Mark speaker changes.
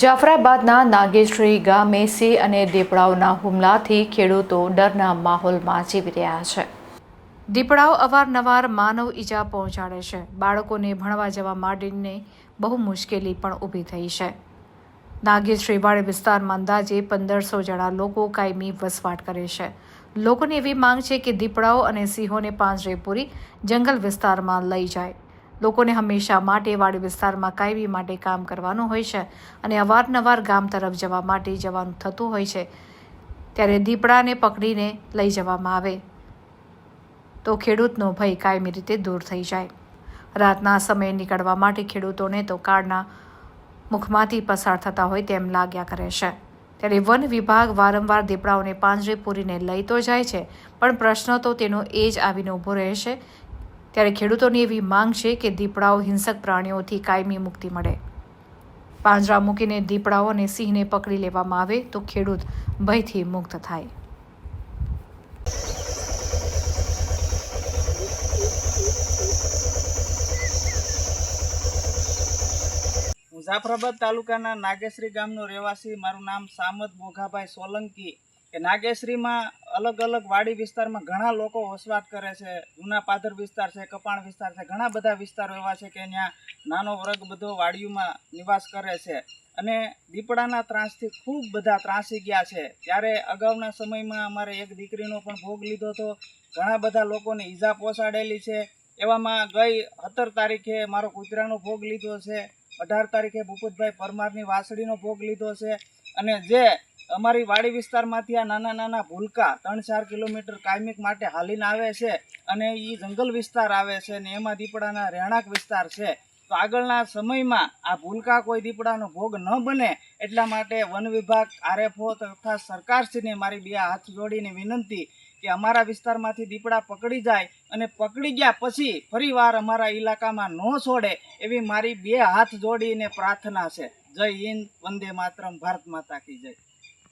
Speaker 1: જાફરાબાદના નાગેશ્રી ગામે સિંહ અને દીપડાઓના હુમલાથી ખેડૂતો ડરના માહોલમાં જીવી રહ્યા છે. દીપડાઓ અવારનવાર માનવ ઈજા પહોંચાડે છે. બાળકોને ભણવા જવા માંડીને બહુ મુશ્કેલી પણ ઊભી થઈ છે. નાગેશ્રીવાડી વિસ્તારમાં અંદાજે પંદરસો જણા લોકો કાયમી વસવાટ કરે છે. લોકોની એવી માંગ છે કે દીપડાઓ અને સિંહોને પાંજરે પૂરી જંગલ વિસ્તારમાં લઈ જાય. લોકોને હંમેશા માટે વાડી વિસ્તારમાં કાયમી માટે કામ કરવાનું હોય છે અને અવારનવાર ગામ તરફ જવા માટે જવાનું થતું હોય છે. ત્યારે દીપડાને પકડીને લઈ જવામાં આવે. તો ખેડૂતનો ભય કાયમી રીતે દૂર થઈ જાય. રાતના સમયે નીકળવા માટે ખેડૂતોને તો કાળના મુખમાંથી પસાર થતા હોય તેમ લાગ્યા કરે છે. ત્યારે વન વિભાગ વારંવાર દીપડાઓને પાંજરે પૂરીને લઈ તો જાય છે, પણ પ્રશ્ન તો તેનો એ જ આવીને ઊભો રહે છે ત્યારે ખેડૂતોની એવી માંગ છે કે દીપડાઓ હિંસક પ્રાણીઓથી કાયમી મુક્તિ મળે. પાંજરા મૂકીને દીપડાઓ અને સિંહને પકડી લેવામાં આવે તો ખેડૂત ભયથી મુક્ત થાય.
Speaker 2: મુઝાફરાબાદ તાલુકાના નાગેશ્રી ગામનો રહેવાસી મારું નામ સામદ મોઘાભાઈ સોલંકી કે નાગેશ્રીમાં અલગ અલગ વાડી વિસ્તારમાં ઘણા લોકો વસવાટ કરે છે જૂના પાદર વિસ્તાર છે, કપાણ વિસ્તાર છે, ઘણા બધા વિસ્તારો એવા છે કે ત્યાં નાનો વર્ગ બધો વાડીઓમાં નિવાસ કરે છે. અને દીપડાના ત્રાસથી ખૂબ બધા ત્રાસી ગયા છે. ત્યારે અગાઉના સમયમાં અમારે એક દીકરીનો પણ ભોગ લીધો હતો. ઘણા બધા લોકોને ઈજા પહોંચાડેલી છે. એવામાં ગઈ સત્તર તારીખે મારો કૂતરાનો ભોગ લીધો છે. અઢાર તારીખે ભૂપતભાઈ પરમારની વાસળીનો ભોગ લીધો છે. અને જે અમારી વાડી વિસ્તારમાંથી આ નાના નાના ભૂલકા ત્રણ ચાર કિલોમીટર કાયમિક માટે હાલીને આવે છે અને એ જંગલ વિસ્તાર આવે છે ને એમાં દીપડાના રહેણાંક વિસ્તાર છે. તો આગળના સમયમાં આ ભૂલકા કોઈ દીપડાનો ભોગ ન બને એટલા માટે વન વિભાગ, આરએફઓ તથા સરકારશ્રીને મારી બે હાથ જોડીને વિનંતી કે અમારા વિસ્તારમાંથી દીપડા પકડી જાય અને પકડી ગયા પછી ફરીવાર અમારા ઇલાકામાં ન છોડે એવી મારી બે હાથ જોડીને પ્રાર્થના છે. જય હિન્દ, વંદે માતરમ, ભારત માતા કી જય.